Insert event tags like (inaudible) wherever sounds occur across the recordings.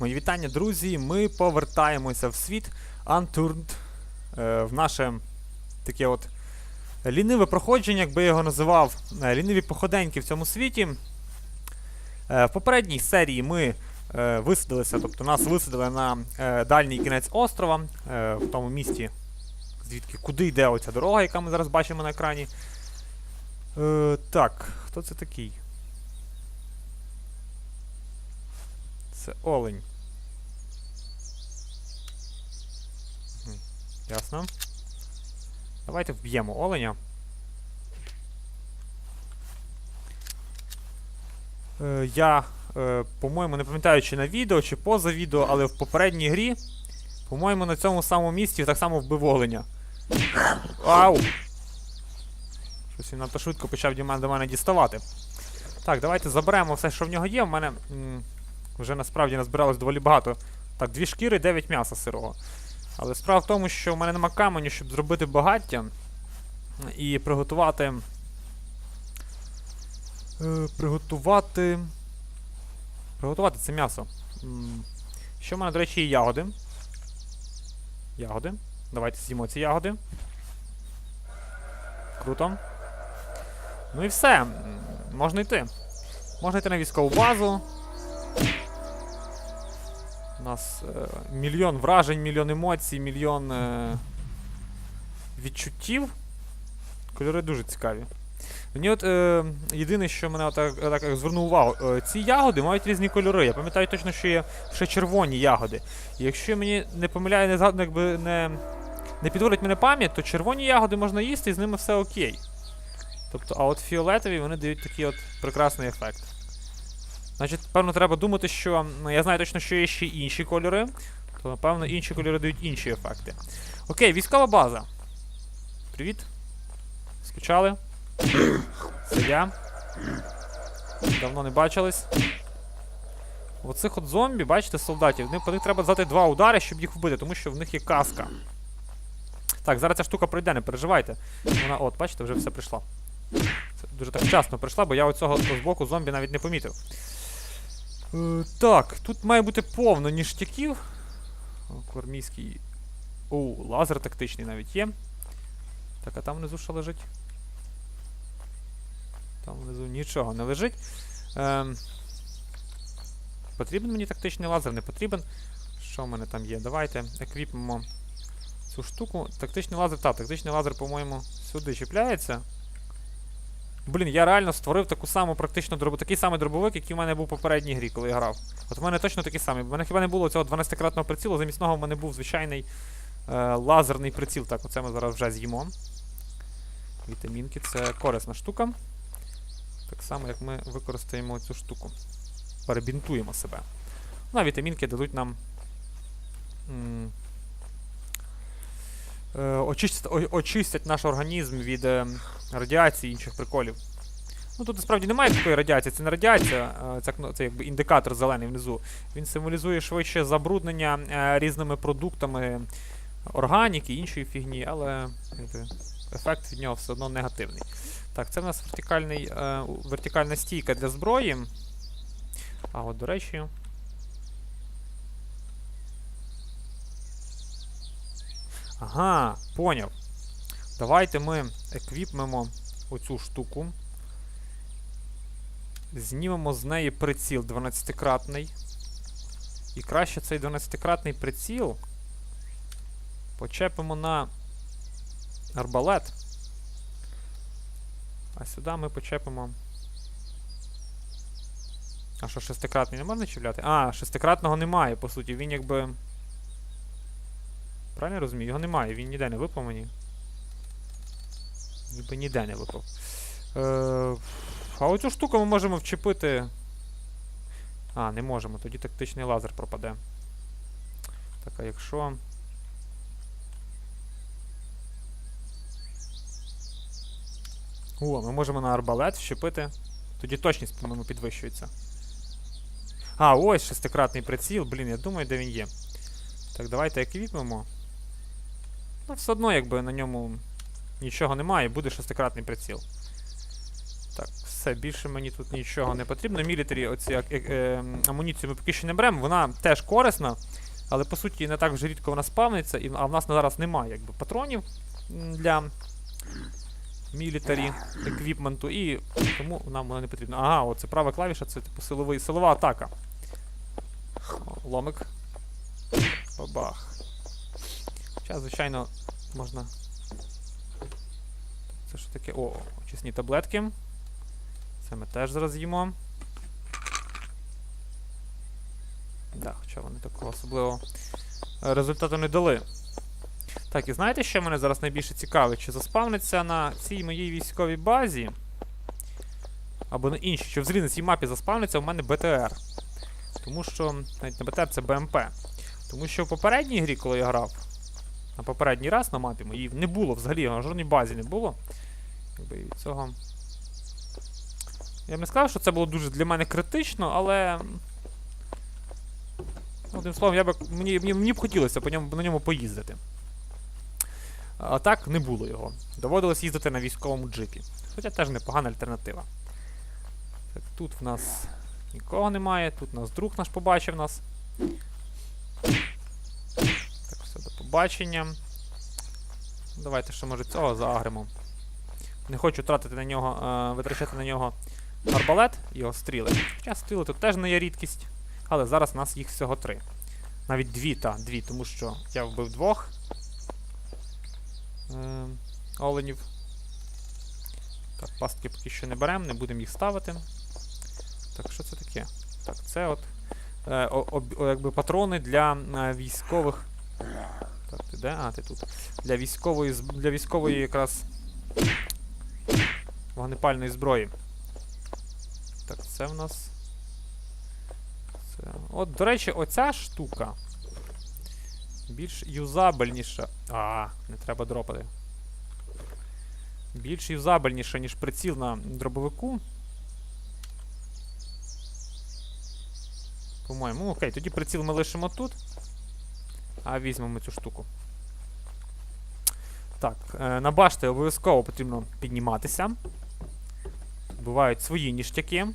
Мої вітання, друзі. Ми повертаємося в світ Unturned, е, в наше таке от ліниве проходження, як би я його називав, е, ліниві походеньки в цьому світі. Е, в попередній серії ми висадилися, тобто нас висадили на дальній кінець острова, в тому місті, звідки куди йде оця дорога, яка ми зараз бачимо на екрані. Так, хто це такий? Це олень. Ясно. Давайте вб'ємо оленя. Е, я, е, по-моєму, не пам'ятаю, чи на відео, чи поза відео, але в попередній грі, по-моєму, на цьому самому місці так само вбив оленя. Ау! Щось він надто швидко почав до мене, діставати. Так, давайте заберемо все, що в нього є. В мене м, вже насправді назбиралось доволі багато. Так, дві шкіри, 9 м'яса сирого. Але справа в тому, що в мене нема каменю, щоб зробити багаття і приготувати. Е, приготувати. Приготувати це м'ясо. Що в мене, до речі, є ягоди. Ягоди. Давайте з'їмо ці ягоди. Круто. Ну і все. Можна йти. Можна йти на військову базу. У нас е, мільйон вражень, мільйон емоцій, мільйон е, відчуттів. Кольори дуже цікаві. Мені от е, єдине, що мене отак, так звернув увагу, е, ці ягоди мають різні кольори. Я пам'ятаю точно, що є ще червоні ягоди. І якщо мені не помиляє, не згадую, якби не, не підводить мене пам'ять, то червоні ягоди можна їсти і з ними все окей. Тобто, а от фіолетові вони дають такий от прекрасний ефект. Значить, певно, треба думати, що. Ну, я знаю точно, що є ще інші кольори. То, напевно, інші кольори дають інші ефекти. Окей, військова база. Привіт. Скучали? Це я. Давно не бачились. Оцих от зомбі, бачите, солдатів, по них треба здати два удари, щоб їх вбити, тому що в них є каска. Так, зараз ця штука пройде, не переживайте. Вона, от, бачите, вже все прийшла. Це дуже так вчасно прийшла, бо я оцього з боку зомбі навіть не помітив. Е, так, тут має бути повно ніштяків. Кормійський. О, лазер тактичний навіть є. Так, а там внизу що лежить? Там внизу нічого не лежить. Ем, потрібен мені тактичний лазер, не потрібен. Що в мене там є? Давайте еквіпнемо цю штуку. Тактичний лазер, так, тактичний лазер, по-моєму, сюди чіпляється. Блін, я реально створив таку саму практично дробу, такий самий дробовик, який в мене був в попередній грі, коли я грав. От в мене точно такий самий. В мене хіба не було цього 12-кратного прицілу, замість нього в мене був звичайний е, лазерний приціл. Так, оце ми зараз вже з'їмо. Вітамінки це корисна штука. Так само, як ми використаємо цю штуку. Перебінтуємо себе. Ну, а вітамінки дадуть нам. м, е, очистять, очистять наш організм від е, радіації і інших приколів. Ну тут насправді немає такої радіації, це не радіація, е, це, це якби індикатор зелений внизу. Він символізує швидше забруднення е, різними продуктами органіки іншої фігні, але якби, ефект від нього все одно негативний. Так, це в нас вертикальний, е, вертикальна стійка для зброї. А от, до речі. Ага, поняв. Давайте ми еквіпнемо оцю штуку. Знімемо з неї приціл 12-кратний. І краще цей 12-кратний приціл почепимо на арбалет. А сюди ми почепимо. А що, шестикратний не можна чіпляти? А, шестикратного немає, по суті. Він якби. Правильно я розумію? Його немає, він ніде не випав мені. Ніби ніде не випав. Е, а оцю штуку ми можемо вчепити. А, не можемо, тоді тактичний лазер пропаде. Так, а якщо. О, ми можемо на арбалет вщепити. Тоді точність, по-моєму, підвищується. А, ось шестикратний приціл. Блін, я думаю, де він є. Так, давайте еквіпнемо. Ну, все одно, якби на ньому нічого немає, буде шестикратний приціл. Так, Все, більше мені тут нічого не потрібно. Мілітарі, оці як, е, амуніцію ми поки що не беремо. Вона теж корисна, але по суті не так вже рідко вона спавниться, і, а в нас на зараз немає якби, патронів для мілітарі еквіпменту, і тому нам вона не потрібна. Ага, оце права клавіша, це типу силовий, силова атака. Ломик. Бабах. Зараз, звичайно, можна. Це що таке? О, очисні таблетки. Це ми теж зараз їмо. Да, хоча вони такого особливого е, результату не дали. Так, і знаєте, що мене зараз найбільше цікавить? Чи заспавниться на цій моїй військовій базі? Або на іншій, чи взагалі на цій мапі заспавниться у мене БТР. Тому що. Навіть не БТР, це БМП. Тому що в попередній грі, коли я грав, на попередній раз на мапі моїй не було взагалі, на жодній базі не було. Якби цього. Я б не сказав, що це було дуже для мене критично, але. ну, Одним словом, я б, мені, мені, мені б хотілося по ньому, на ньому поїздити. А так не було його. Доводилось їздити на військовому джипі. Хоча теж непогана альтернатива. Так, тут в нас нікого немає, тут нас друг наш побачив нас. Побачення. Давайте ще може цього заагримо. Не хочу тратити на нього, е, витрачати на нього арбалет, його стріли. Хоча стріли тут теж не є рідкість. Але зараз у нас їх всього три. Навіть дві, та, дві, тому що я вбив двох е, оленів. Так, пастки поки що не беремо, не будемо їх ставити. Так, що це таке? Так, це от е, о, о, якби патрони для е, військових. Де? А, ти тут. Для військової для військової якраз вогнепальної зброї. Так, це в нас. Це... От, до речі, оця штука. Більш юзабельніша. А, не треба дропати. Більш юзабельніша, ніж приціл на дробовику. По-моєму, окей, тоді приціл ми лишимо тут. А візьмемо цю штуку. Так, е, на башти обов'язково потрібно підніматися. Бувають свої ніштяки.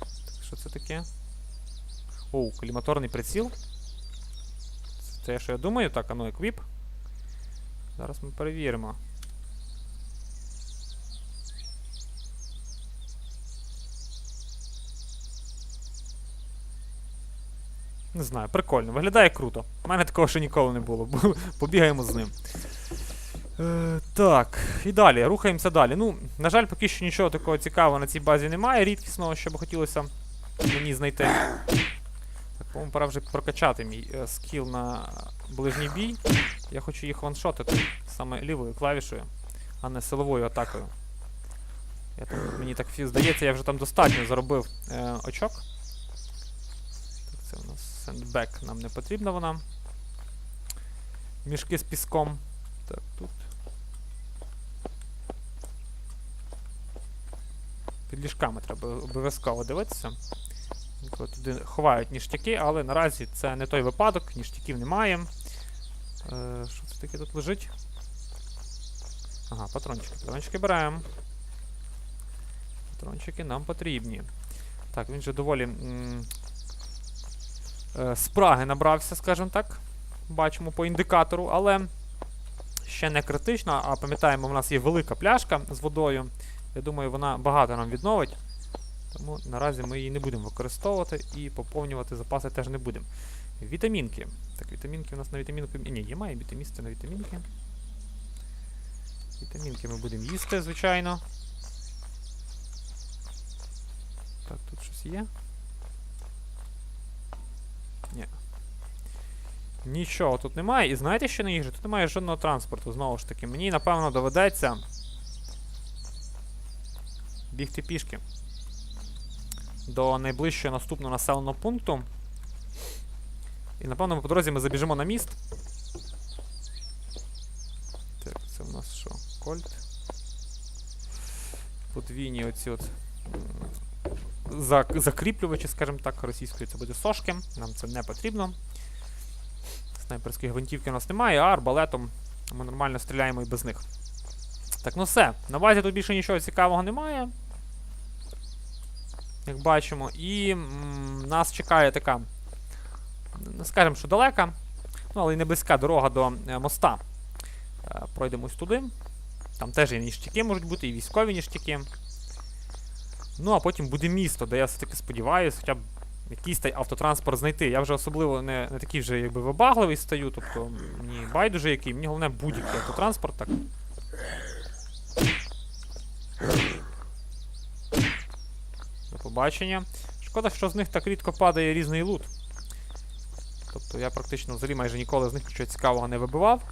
Так, що це таке? Оу, коліматорний приціл. Це те, що я думаю. Так, ану, еквіп. Зараз ми перевіримо. Не знаю, прикольно. Виглядає круто. У мене такого ще ніколи не було. (laughs) Побігаємо з ним. Е, так, і далі, рухаємося далі. Ну, на жаль, поки що нічого такого цікавого на цій базі немає. Рідкісного, що би хотілося мені знайти. Так, по-моєму, пора вже прокачати мій е, скіл на ближній бій. Я хочу їх ваншотити саме лівою клавішою, а не силовою атакою. Я так, мені так здається, я вже там достатньо заробив е, очок. Це у нас сендбек, нам не потрібна вона. Мішки з піском. Так, тут. Під ліжками треба обов'язково дивитися. Туди ховають ніштяки, але наразі це не той випадок, ніштяків немає. Е, що це таке тут лежить? Ага, патрончики. Патрончики беремо. Патрончики нам потрібні. Так, він же доволі спраги набрався, скажімо так. Бачимо по індикатору, але ще не критично, а пам'ятаємо, в нас є велика пляшка з водою. Я думаю, вона багато нам відновить. Тому наразі ми її не будемо використовувати і поповнювати запаси теж не будемо. Вітамінки. Так, вітамінки у нас на вітамінку. Ні, є має місце на вітамінки. Вітамінки ми будемо їсти, звичайно. Так, тут щось є. Ні. Нічого тут немає. І знаєте, що найгірше? Тут немає жодного транспорту, знову ж таки. Мені, напевно, доведеться бігти пішки до найближчого наступного населеного пункту. І напевно по дорозі ми забіжимо на міст. Так, це в нас що? Кольт. Подвійні оці от закріплювачі, скажімо так, російською це буде сошки. Нам це не потрібно. Снайперської гвинтівки у нас немає, а арбалетом ми нормально стріляємо і без них. Так, ну все. На базі тут більше нічого цікавого немає. як бачимо. І м, нас чекає така, не скажемо, що далека, ну, але й не близька дорога до е, моста. Е, пройдемось туди. Там теж є ніштяки можуть бути, і військові ніштяки. Ну, а потім буде місто, де я все-таки сподіваюся, хоча б якийсь та й автотранспорт знайти. Я вже особливо не, не такий вже якби вибагливий стаю, тобто мені байдуже який, мені головне будь-який автотранспорт так. До побачення. Шкода, що з них так рідко падає різний лут. Тобто я практично взагалі майже ніколи з них нічого цікавого не вибивав.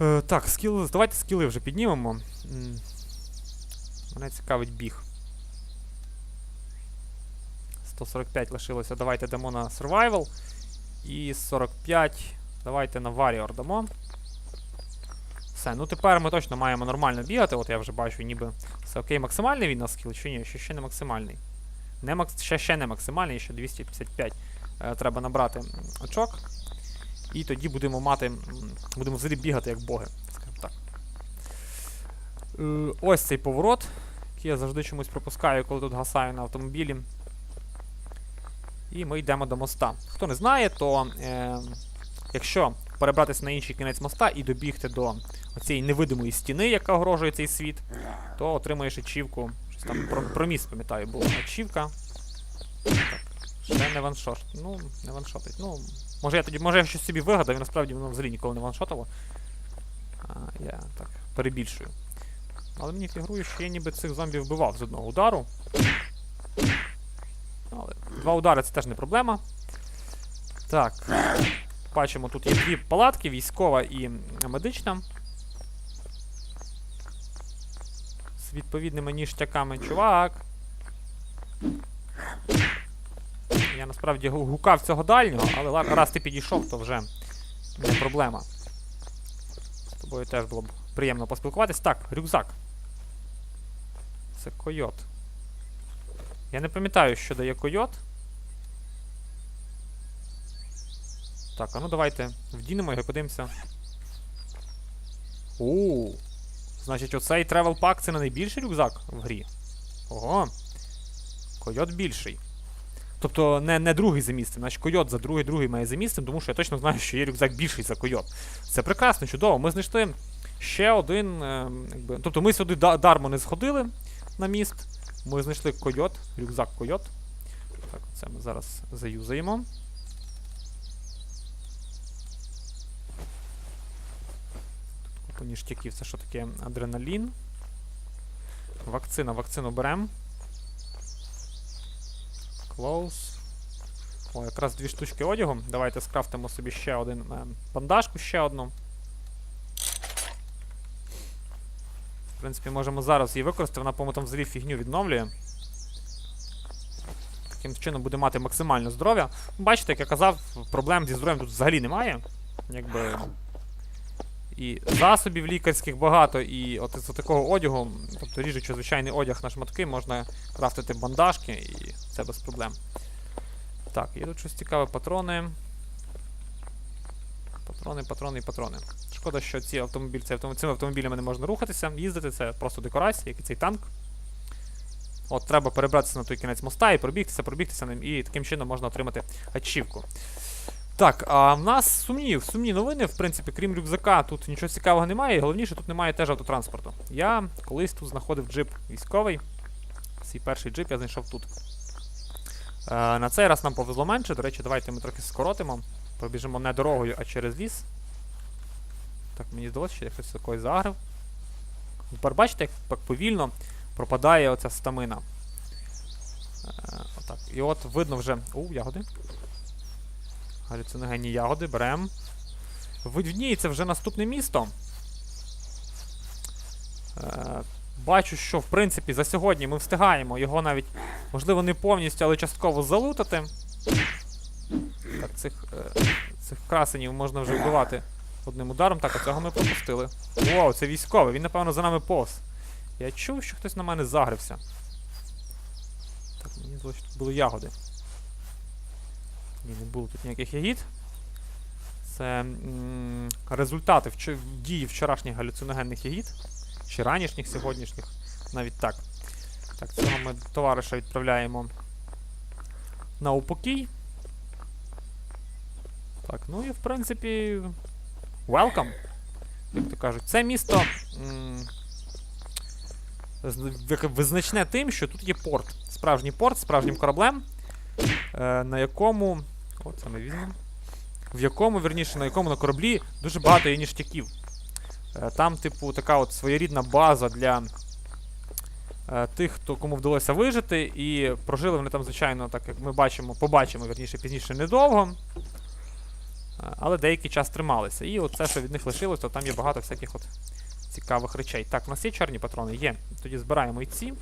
Е, так, скіли. Давайте скіли вже піднімемо. Мене цікавить біг. 145 лишилося. Давайте дамо на survival. І 45. Давайте на Warrior дамо. Все, ну тепер ми точно маємо нормально бігати. От я вже бачу, ніби все окей, максимальний він на скіл чи ні? Ще, ще не максимальний. Не макс... ще, ще не максимальний, ще 255 е, треба набрати очок. І тоді будемо мати. Будемо взагалі бігати як боги, скажімо так. Е, ось цей поворот, я завжди чомусь пропускаю, коли тут гасаю на автомобілі. І ми йдемо до моста. Хто не знає, то е, якщо перебратися на інший кінець моста і добігти до оцієї невидимої стіни, яка огрожує цей світ, то отримаєш ачівку. Щось там про, про міст, пам'ятаю, була ачівка. Так, ще не ваншот. Ну, не ваншотить. Ну, може я тоді, може я щось собі вигадав, і насправді воно взагалі ніколи не ваншотило. А, я так перебільшую. Але мені фігурує, що я ніби цих зомбів вбивав з одного удару. Але два удари це теж не проблема. Так. Бачимо, тут є дві палатки, військова і медична. З відповідними ніштяками. Чувак. Я насправді гукав цього дальнього, але раз ти підійшов, то вже не проблема. З тобою теж було б приємно поспілкуватись. Так, рюкзак. Це койот. Я не пам'ятаю, що дає койот. Так, а ну давайте вдінемо його і подивимося. У. Значить, оцей тревел пак це не найбільший рюкзак в грі. Ого. Койот більший. Тобто не, не другий за місцем, значить койот за другий, другий має за місцем, тому що я точно знаю, що є рюкзак більший за койот. Це прекрасно, чудово. Ми знайшли ще один. Е, якби, тобто ми сюди да- дармо не сходили на міст. Ми знайшли койот, рюкзак койот. Так, це ми зараз заюзаємо. Тут купа ніштяків. Це що таке? Адреналін. Вакцина, вакцину беремо. Close. О, якраз дві штучки одягу. Давайте скрафтимо собі ще один е, бандажку, ще одну. Принципі, можемо зараз її використати, вона, по-моєму, там взагалі фігню відновлює. Таким чином буде мати максимальне здоров'я. Бачите, як я казав, проблем зі здоров'ям тут взагалі немає. Якби. І засобів лікарських багато, і от із такого одягу, тобто ріжучи звичайний одяг на шматки, можна крафтити бандажки, і це без проблем. Так, є тут щось цікаве, патрони. Патрони, патрони і патрони. Шкода, що ці автомобілі, ці автомобілі, цими автомобілями не можна рухатися, їздити, це просто декорація, як і цей танк. От треба перебратися на той кінець моста і пробігтися, пробігтися ним, і таким чином можна отримати ачівку. Так, а в нас сумні, сумні новини, в принципі, крім рюкзака, тут нічого цікавого немає, і головніше, тут немає теж автотранспорту. Я колись тут знаходив джип військовий. Свій перший джип я знайшов тут. Е, на цей раз нам повезло менше. До речі, давайте ми трохи скоротимо. Пробіжимо не дорогою, а через ліс. Так, мені здалося, що я хтось такий загрив. Тепер бачите, як так повільно пропадає оця стамина. Е, отак. І от видно вже. У, ягоди. Галюциногенні ягоди, берем. Видніється вже наступне місто. Е, бачу, що в принципі за сьогодні ми встигаємо його навіть, можливо, не повністю, але частково залутати. Так, цих, е, цих красенів можна вже вбивати одним ударом. Так, а цього ми пропустили. Вау, це військовий, він, напевно, за нами повз. Я чув, що хтось на мене загрився. Так, мені здалося, тут були ягоди. Ні, не було тут ніяких ягід. Це результати вч- дії вчорашніх галюциногенних ягід. Чи ранішніх, сьогоднішніх. Навіть так. Так, цього ми товариша відправляємо на упокій. Так, ну і в принципі. Welcome. Як то кажуть, це місто. визначне тим, що тут є порт. Справжній порт, справжнім кораблем, е, на якому. О, це ми візьмемо. В якому, верніше, на якому на кораблі дуже багато є ніштяків. Е, Там, типу, така от своєрідна база для е, тих, хто кому вдалося вижити, і прожили вони там, звичайно, так як ми бачимо, побачимо, верніше, пізніше недовго. Але деякий час трималися. І от що від них лишилось, то там є багато всяких от цікавих речей. Так, у нас є чорні патрони? Є. Тоді збираємо і ці.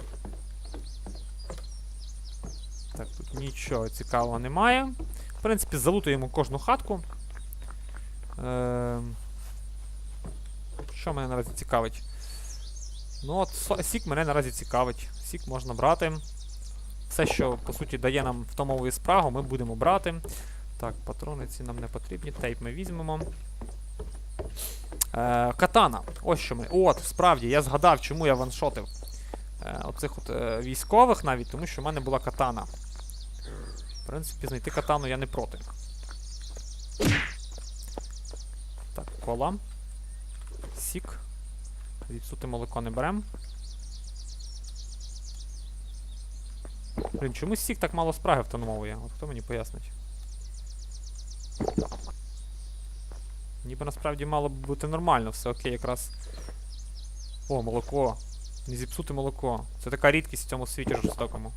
Так, тут нічого цікавого немає. В принципі, залутуємо кожну хатку. Е, що мене наразі цікавить? Ну, от сік мене наразі цікавить. Сік можна брати. Все, що по суті дає нам втомову і спрагу, ми будемо брати. Так, патрони ці нам не потрібні. Тейп ми візьмемо. Е, катана. Ось що ми. От, справді, я згадав, чому я ваншотив е, оцих от е, військових навіть, тому що в мене була катана. В принципі, знайти катану я не проти. Так, кола. Сік. Відсути молоко не беремо. Блін, чому сік так мало спраги втономовує? От хто мені пояснить? Ніби насправді мало б бути нормально, все окей, якраз. О, молоко. Не зіпсути молоко. Це така рідкість в цьому світі жорстокому.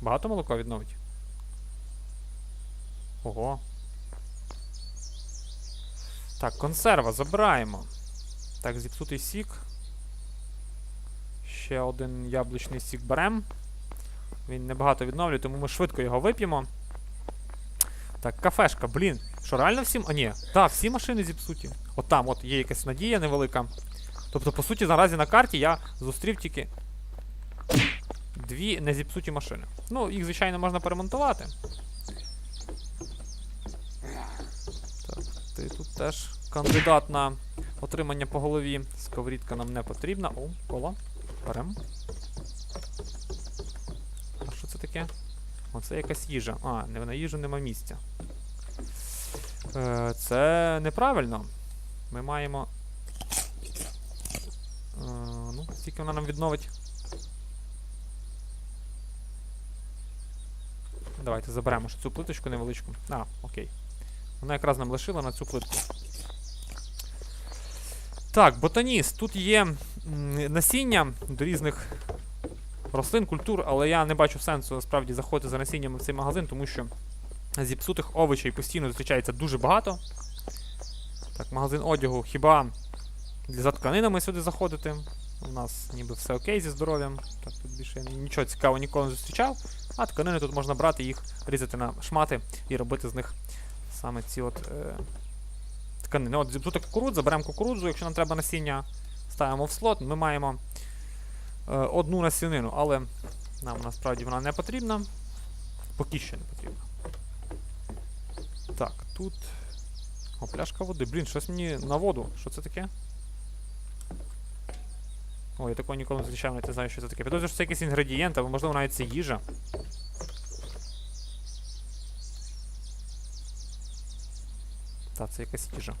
Багато молоко відновить? Ого. Так, консерва, забираємо. Так, зіпсутий сік. Ще один яблучний сік берем. Він небагато відновлює, тому ми швидко його вип'ємо. Так, кафешка, блін. Що, реально всім. А ні, так, всі машини зіпсуті. От там от є якась надія невелика. Тобто, по суті, наразі на карті я зустрів тільки дві незіпсуті машини. Ну, їх, звичайно, можна перемонтувати. Так, ти тут теж кандидат на отримання по голові. Сковорідка нам не потрібна. О, кола. Берем. А що це таке? Оце якась їжа. А, не на їжу нема місця. Е, це неправильно. Ми маємо. Е, ну, скільки вона нам відновить. Давайте заберемо цю плиточку невеличку. А, окей. Вона якраз нам лишила на цю плитку. Так, ботаніст. Тут є насіння до різних рослин, культур, але я не бачу сенсу насправді заходити за насіннями в цей магазин, тому що зіпсутих овочей постійно зустрічається дуже багато. Так, магазин одягу хіба за тканинами сюди заходити. У нас ніби все окей зі здоров'ям. Так, тут більше нічого цікавого ніколи не зустрічав. А тканини тут можна брати їх, різати на шмати і робити з них саме ці от е, тканини. От зіпсута кукурудза, беремо кукурудзу, якщо нам треба насіння, ставимо в слот, ми маємо одну насінину, але нам насправді вона не потрібна. Поки що не потрібна. Так, тут. О, пляшка води. Блін, щось мені на воду. Що це таке? О, я такого ніколи не зустрічав, не знаю, що це таке. Підозрюю, що це якийсь інгредієнт, або можливо навіть це їжа. Так, це якась їжа.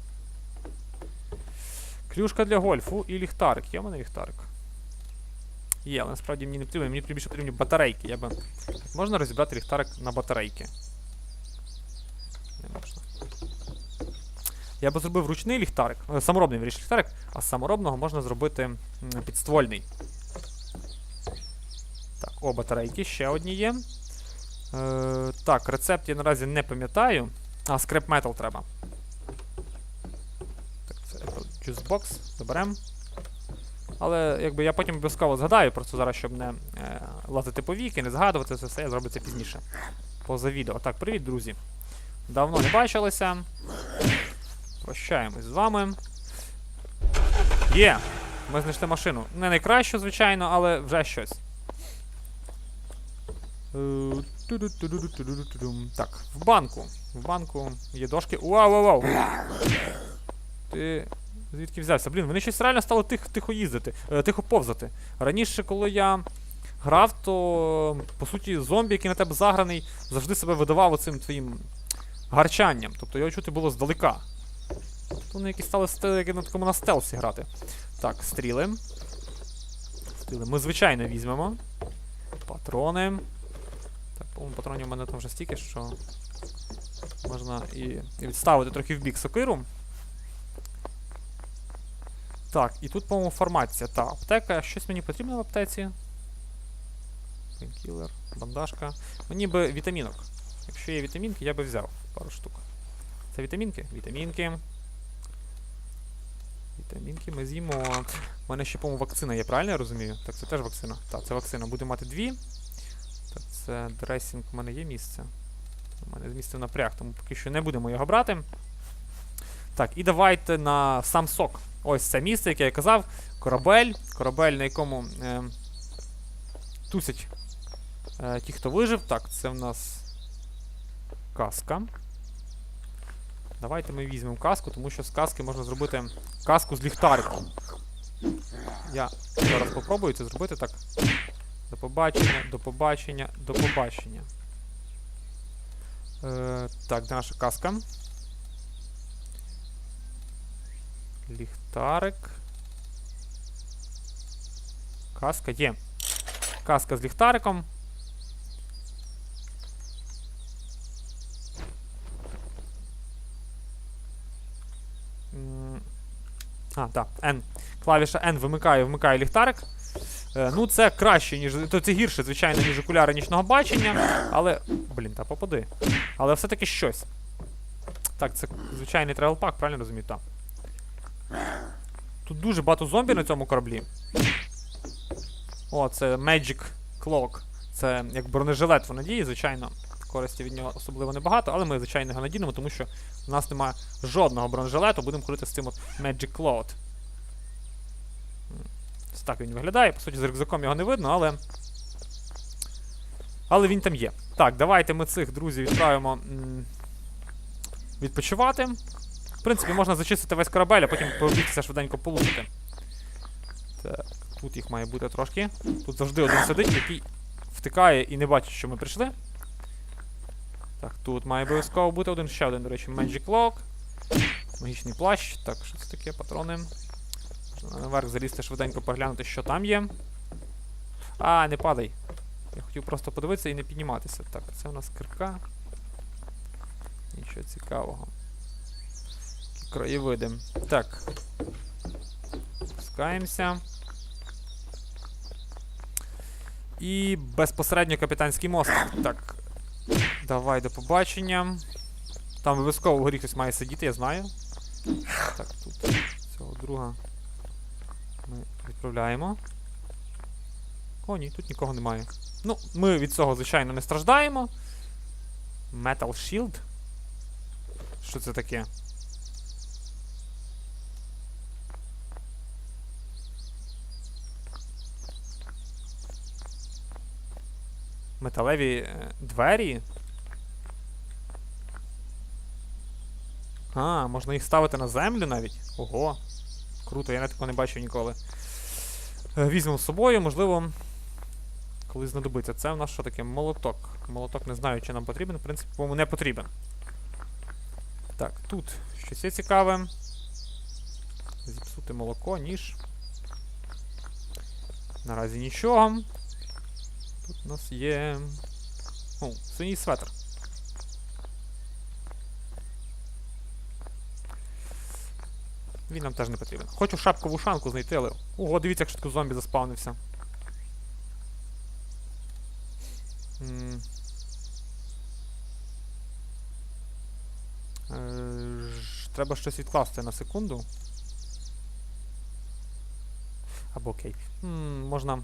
Клюшка для гольфу і ліхтарик. Є в мене ліхтарик? Є, але насправді мені не потрібно, мені більше потрібні батарейки. Я би... Можна розібрати ліхтарик на батарейки? Не можна. Я би зробив ручний ліхтарик, е, саморобний виріш ліхтарик, а саморобного можна зробити підствольний. Так, о, батарейки, ще одні є. Е, так, рецепт я наразі не пам'ятаю. А, скреп метал треба. Так, це Apple Juice Box. Заберемо. Але якби я потім обов'язково згадаю, просто зараз, щоб не е, лазити по віки, не згадувати це все, я зроблю це пізніше. Поза відео. Так, привіт, друзі. Давно не бачилися. Прощаємось з вами. Є! Ми знайшли машину. Не найкращу, звичайно, але вже щось. Е. Так, в банку. В банку є дошки. Вау, вау, вау! Ти звідки взявся? Блін, вони щось реально стали тих, тихо їздити, е, тихо повзати. Раніше, коли я грав, то по суті зомбі, який на тебе заграний, завжди себе видавав оцим твоїм гарчанням. Тобто його чути було здалека. Вони якісь стали сте- на такому на стелсі грати. Так, стріли. Стріли. Ми, звичайно, візьмемо. Патрони. Так, по-моєму, патронів у мене там вже стільки, що можна і відставити трохи в бік сокиру. Так, і тут, по-моєму, формація. Та, аптека. Щось мені потрібно в аптеці. Пейнкілер, бандажка. Мені би вітамінок. Якщо є вітамінки, я би взяв пару штук. Це вітамінки? Вітамінки. Вітамінки ми з'їмо. У мене ще, по-моєму, вакцина є, правильно я розумію? Так, це теж вакцина. Так, це вакцина. Будемо мати дві. Так, це дресінг, у мене є місце. У мене змістив напряг, тому поки що не будемо його брати. Так, і давайте на сам сок. Ось це місце, яке я казав. Корабель. Корабель, на якому е, тусять е, ті, хто вижив. Так, це в нас каска. Давайте ми візьмемо каску, тому що з каски можна зробити каску з ліхтариком. Я зараз попробую це зробити так. До побачення, до побачення, до побачення. Е, так, де наша каска? Ліхтарик. Каска є. Каска з ліхтариком. А, так, N. Клавіша N вимикає, вмикає ліхтарик. Е, ну, це краще, ніж. То це гірше, звичайно, ніж окуляри нічного бачення. Але. Блін, та попади. Але все-таки щось. Так, це звичайний тревелпак, правильно розумію? Так. Тут дуже багато зомбі на цьому кораблі. О, це Magic Cloak. Це як бронежилет в надії, звичайно. Користі від нього особливо небагато, але ми, звичайно, його надінемо, тому що в нас немає жодного бронежилету, будемо ходити з цим от Magic Cloud. Ось так він виглядає. По суті, з рюкзаком його не видно, але. Але він там є. Так, давайте ми цих друзів відправимо відпочивати. Принципі, можна зачистити весь корабель, а потім побігтися швиденько полутати. Так, тут їх має бути трошки. Тут завжди один сидить, який втикає і не бачить, що ми прийшли. Так, тут має обов'язково бути один, ще один, до речі, Magic Lock. Магічний плащ. Так, що це таке? Патрони. Можна наверх залізти швиденько поглянути, що там є. А, не падай. Я хотів просто подивитися і не підніматися. Так, це у нас кирка. Нічого цікавого. Краєвиди. Так. Спускаємося. І безпосередньо капітанський мост. Так. Давай до побачення. Там обов'язково вгорі хтось має сидіти, я знаю. Так, тут цього друга ми відправляємо. О, ні, тут нікого немає. Ну, ми від цього, звичайно, не страждаємо. Metal Shield. Що це таке? Металеві е, двері. А, можна їх ставити на землю навіть. Ого. Круто, я на такого не бачив ніколи. Е, Візьмемо з собою, можливо, коли знадобиться. Це у нас що таке? Молоток. Молоток не знаю, чи нам потрібен. В принципі, по-моєму, не потрібен. Так, тут щось є цікаве. Зіпсути молоко, ніж. Наразі нічого. Тут у нас є. О, синій светр. Він нам теж не потрібен. Хочу шапкову шанку знайти, але. Ого, дивіться, як швидко зомбі заспавнився. Е, Треба щось відкласти на секунду. Або окей. Можна.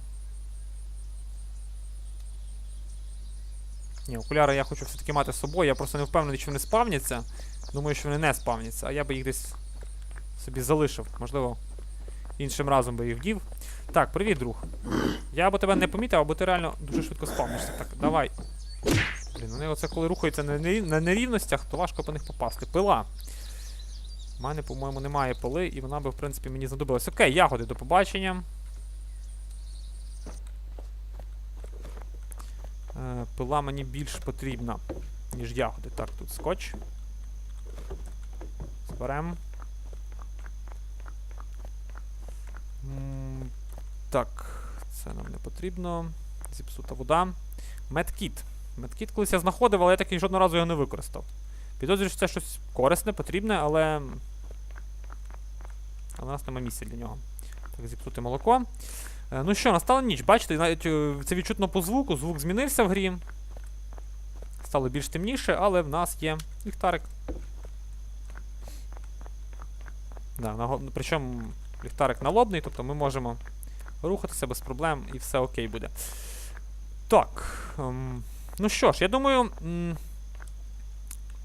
Ні, окуляри я хочу все-таки мати з собою. Я просто не впевнений, чи вони спавняться. Думаю, що вони не спавняться, а я би їх десь собі залишив. Можливо, іншим разом би їх вдів. Так, привіт, друг. Я або тебе не помітив, або ти реально дуже швидко спавнишся. Так, давай. Блін, вони оце коли рухаються на нерівностях, то важко по них попасти. Пила. У мене, по-моєму, немає пили, і вона би, в принципі, мені знадобилась. Окей, ягоди, до побачення. Пила мені більш потрібна, ніж ягоди. Так, тут скотч. Зберемо. Так, це нам не потрібно. Зіпсута вода. Медкіт. Медкіт колись я знаходив, але я таки жодного разу його не використав. Підозрюю, що це щось корисне, потрібне, але. Але у нас немає місця для нього. Так, зіпсути молоко. Е, Ну що, настала ніч, бачите, навіть е, це відчутно по звуку, звук змінився в грі. Стало більш темніше, але в нас є ліхтарик. Да, наго- причому ліхтарик налобний, тобто ми можемо рухатися без проблем і все окей буде. Так. Ем, ну що ж, я думаю, м,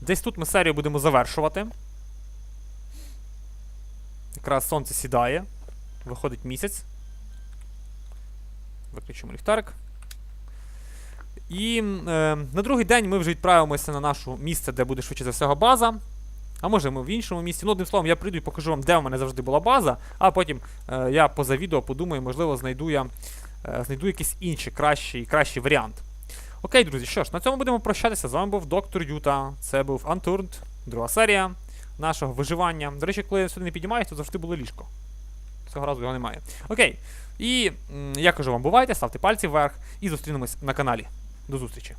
десь тут ми серію будемо завершувати. Якраз сонце сідає. Виходить місяць. Виключимо ліхтарик. І е, на другий день ми вже відправимося на наше місце, де буде швидше за всього база. А може ми в іншому місці. Ну, одним словом, я прийду і покажу вам, де в мене завжди була база, а потім е, я поза відео подумаю, можливо, знайду я е, знайду якийсь інший кращий, кращий варіант. Окей, друзі, що ж, на цьому будемо прощатися. З вами був доктор Юта. Це був Unturned, друга серія нашого виживання. До речі, коли я сюди не піднімаюся, то завжди було ліжко. Цього разу його немає. Окей. І я кажу вам, бувайте, ставте пальці вверх і зустрінемось на каналі. До зустрічі.